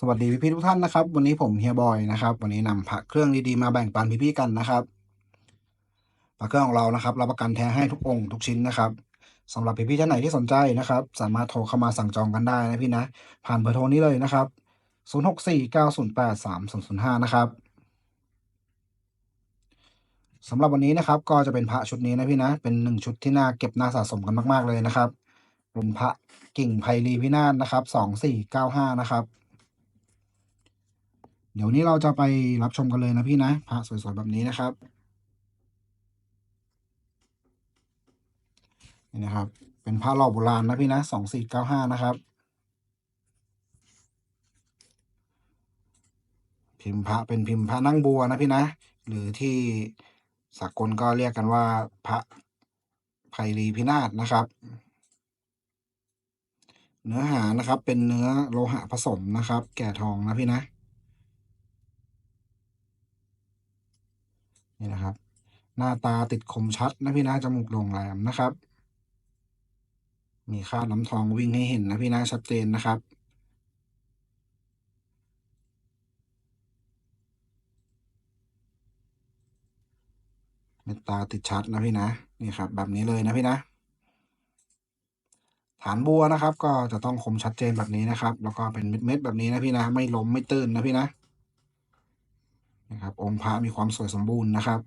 สวัสดีพี่ๆทุกท่านนะครับ วันนี้ผมเฮียบอยนะครับ วันนี้นำพระเครื่องดีๆมาแบ่งปันพี่ๆกันนะครับพระเครื่องของเรานะครับรับประกันแท้ให้ทุกองค์ทุกชิ้นนะครับสำหรับพี่ๆท่านไหนที่สนใจนะครับ สามารถโทรเข้ามาสั่งจองกันได้นะพี่นะ ผ่านเบอร์โทรนี้เลยนะครับ 0649083005 นะครับสำหรับวันนี้นะครับก็จะเป็นพระชุดนี้นะพี่นะ เป็นหนึ่งชุดที่น่าเก็บน่าสะสมกันมาก ๆเลยนะครับเป็นพระกิ่งไพรีพินาศนะครับ 2495 นะครับ เดี๋ยวนี้เราจะไปรับชมกันเลยนะพี่นะพระสวยๆแบบนี้นะครับนี่นะครับ เป็นพระหล่อโบราณนะพี่นะสองสี่เก้าห้านะครับ พิมพ์พระเป็นพิมพ์พระนั่งบัวนะพี่นะ หรือที่สากลก็เรียกกันว่าพระไพรีพินาศนะครับ เนื้อหานะครับเป็นเนื้อโลหะผสมนะครับ แก่ทองนะพี่นะ นี่นะครับ หน้าตาติดคมชัดนะพี่นะจมูกโด่งแหลมนะครับ มีค่าน้ำทองวิ่งให้เห็นนะพี่นะชัดเจนนะครับเม็ดตาติดชัดนะพี่นะนี่ครับ แบบนี้เลยนะพี่นะ ฐานบัวนะครับ ก็จะต้องคมชัดเจนแบบนี้นะครับ แล้วก็เป็นเม็ดๆแบบนี้นะพี่นะ ไม่ล้มไม่ตื้นนะพี่นะ นะครับ องค์พระมีความสวยสมบูรณ์นะครับ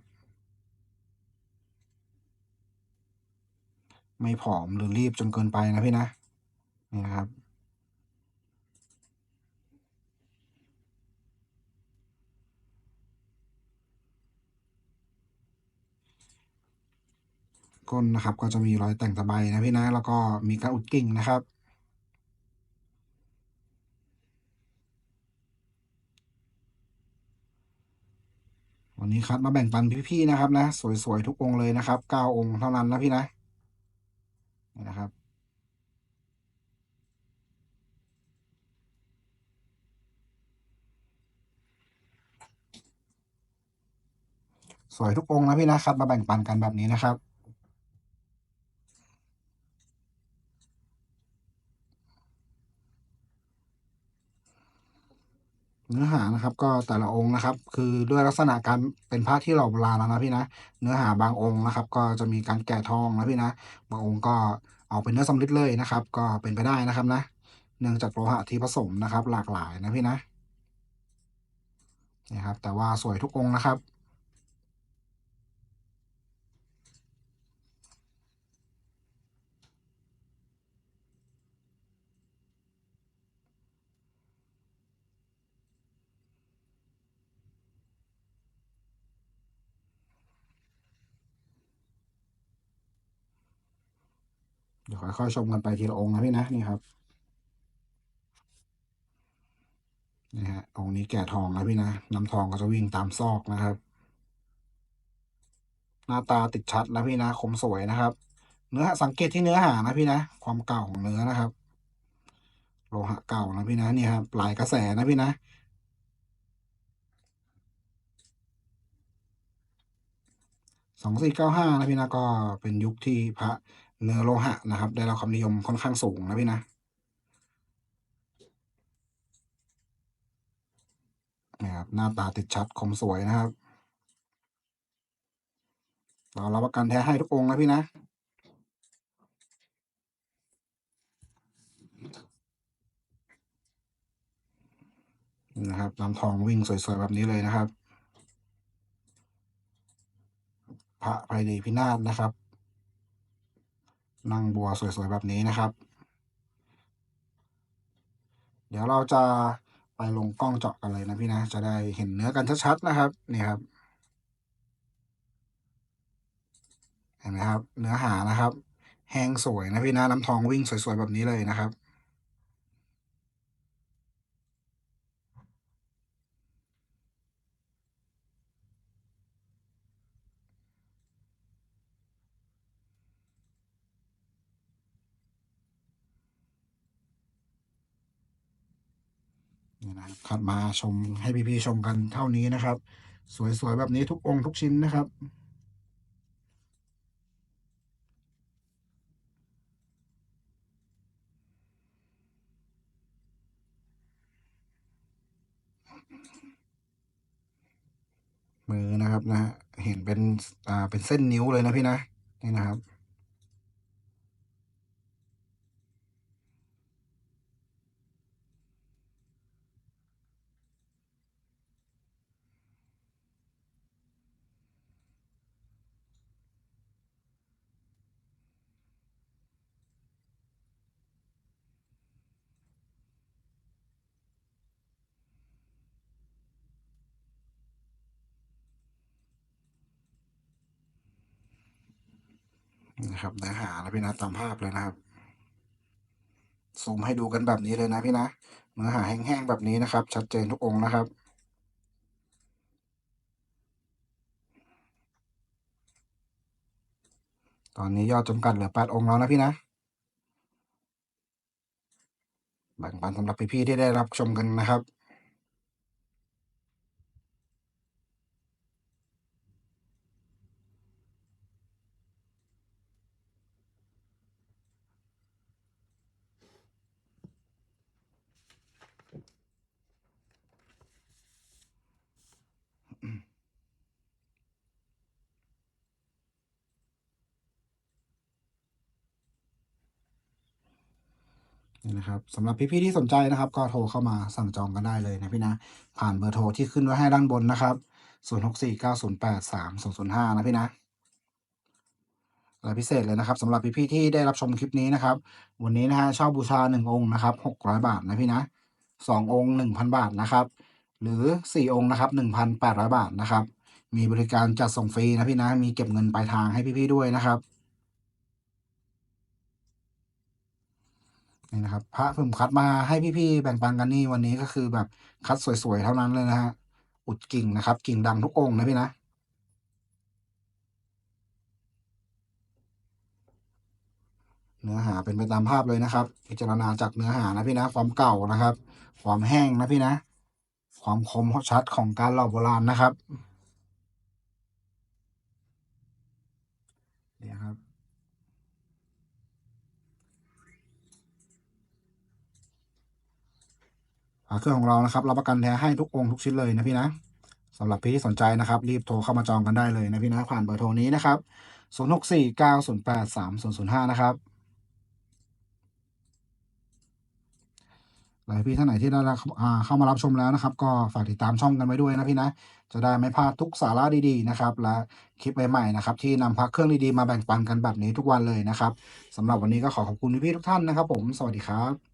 ไม่ผอมหรือรีบจนเกินไปนะพี่นะนี่นะครับก้นนะครับก็จะมีรอยแต่งตะไบนะพี่นะ แล้วก็มีการอุดกิ่งนะครับ วันนี้คัดมาแบ่งปันพี่ๆนะครับ นะ สวยๆทุกองค์เลยนะครับเก้าองค์เท่านั้นนะพี่นะนี่นะครับ สวยทุกองค์นะพี่นะคัดมาแบ่งปันกันแบบนี้นะครับ เนื้อหานะครับ ก็แต่ละองค์นะครับ คือด้วยลักษณะการเป็นพระที่หล่อโบราณแล้วนะพี่นะเนื้อหาบางองค์นะครับ ก็จะมีการแกะทองนะพี่นะบางองค์ก็เอาเป็นเนื้อสำริดเลยนะครับ ก็เป็นไปได้นะครับนะ เนื่องจากโลหะที่ผสมนะครับ หลากหลายนะพี่นะนะครับแต่ว่าสวยทุกองค์นะครับ ดี๋ยวค่อยๆชมกันไปทีละองค์นะพี่นะนี่ครับนี่ฮะองค์นี้แก่ทองนะพี่นะน้ำทองก็จะวิ่งตามซอกนะครับ หน้าตาติดชัดนะพี่นะคมสวยนะครับ เนื้อสังเกตที่เนื้อหานะพี่นะ ความเก่าของเนื้อนะครับ โลหะเก่านะพี่นะนี่ครับหลายกระแสนะพี่นะสองสี่เก้าห้านะพี่นะก็เป็นยุคที่พระ เนื้อโลหะนะครับ ได้รับความนิยมค่อนข้างสูงนะพี่นะนะครับหน้าตาติดชัดคมสวยนะครับเรารับประกันแท้ให้ทุกองค์นะพี่นะนะครับน้ำทองวิ่งสวยๆแบบนี้เลยนะครับ พระไพรีพินาศนะครับ นั่งบัวสวยๆแบบนี้นะครับ เดี๋ยวเราจะไปลงกล้องเจาะกันเลยนะพี่นะ จะได้เห็นเนื้อกันชัดๆนะครับ นี่ครับ เห็นไหมครับ เนื้อหานะครับ แห้งสวยนะพี่นะน้ำทองวิ่งสวยๆแบบนี้เลยนะครับ นี่นะครับขัดมาชมให้พี่ๆชมกันเท่านี้นะครับ สวยๆแบบนี้ทุกองค์ทุกชิ้นนะครับมือนะครับนะเห็นเป็นอ่าเป็นเส้นนิ้วเลยนะพี่นะนี่นะครับ นะครับเนื้อหานะพี่นะตามภาพเลยนะครับซูมให้ดูกันแบบนี้เลยนะพี่นะเนื้อหาแห้งๆแบบนี้นะครับ ชัดเจนทุกองค์นะครับตอนนี้ยอดจำกัดเหลือแปดองค์แล้วนะพี่นะ แบ่งปันสำหรับพี่ๆที่ได้รับชมกันนะครับ นี่นะครับสำหรับพี่ๆที่สนใจนะครับ ก็โทรเข้ามาสั่งจองกันได้เลยนะพี่นะผ่านเบอร์โทรที่ขึ้นไว้ให้ด้านบนนะครับ0649083005นะพี่นะและพิเศษเลยนะครับสำหรับพี่ๆที่ได้รับชมคลิปนี้นะครับ วันนี้นะฮะเช่าบูชา1องค์นะครับ600บาทนะพี่นะ2องค์1,000บาทนะครับ หรือ4องค์นะครับ1,800บาทนะครับ มีบริการจัดส่งฟรีนะพี่นะมีเก็บเงินปลายทางให้พี่ๆด้วยนะครับ นี่นะครับ พระผมคัดมาให้พี่ๆแบ่งปันกันนี่วันนี้ก็คือแบบคัดสวยๆเท่านั้นเลยนะฮะอุดกิ่งนะครับ กิ่งดังทุกองค์นะพี่นะเนื้อหาเป็นไปตามภาพเลยนะครับ พิจารณาจากเนื้อหานะพี่นะ ความเก่านะครับ ความแห้งนะพี่นะ ความคมชัดของการหล่อโบราณนะครับนี่ครับฝา เครื่องของเรานะครับรับประกันแท้ให้ทุกองค์ทุกชิ้นเลยนะพี่นะสำหรับพี่ที่สนใจนะครับ รีบโทรเข้ามาจองกันได้เลยนะพี่นะผ่านเบอร์โทรนี้นะครับ 0649083005 นะครับหลายพี่ท่านไหนที่ได้เข้ามารับชมแล้วนะครับ ก็ฝากติดตามช่องกันไว้ด้วยนะพี่นะ จะได้ไม่พลาดทุกสาระดีๆนะครับ และคลิปใหม่ๆนะครับ ที่นำพักเครื่องดีๆมาแบ่งปันกันแบบนี้ทุกวันเลยนะครับสำหรับวันนี้ก็ขอขอบคุณพี่ๆทุกท่านนะครับ ผมสวัสดีครับ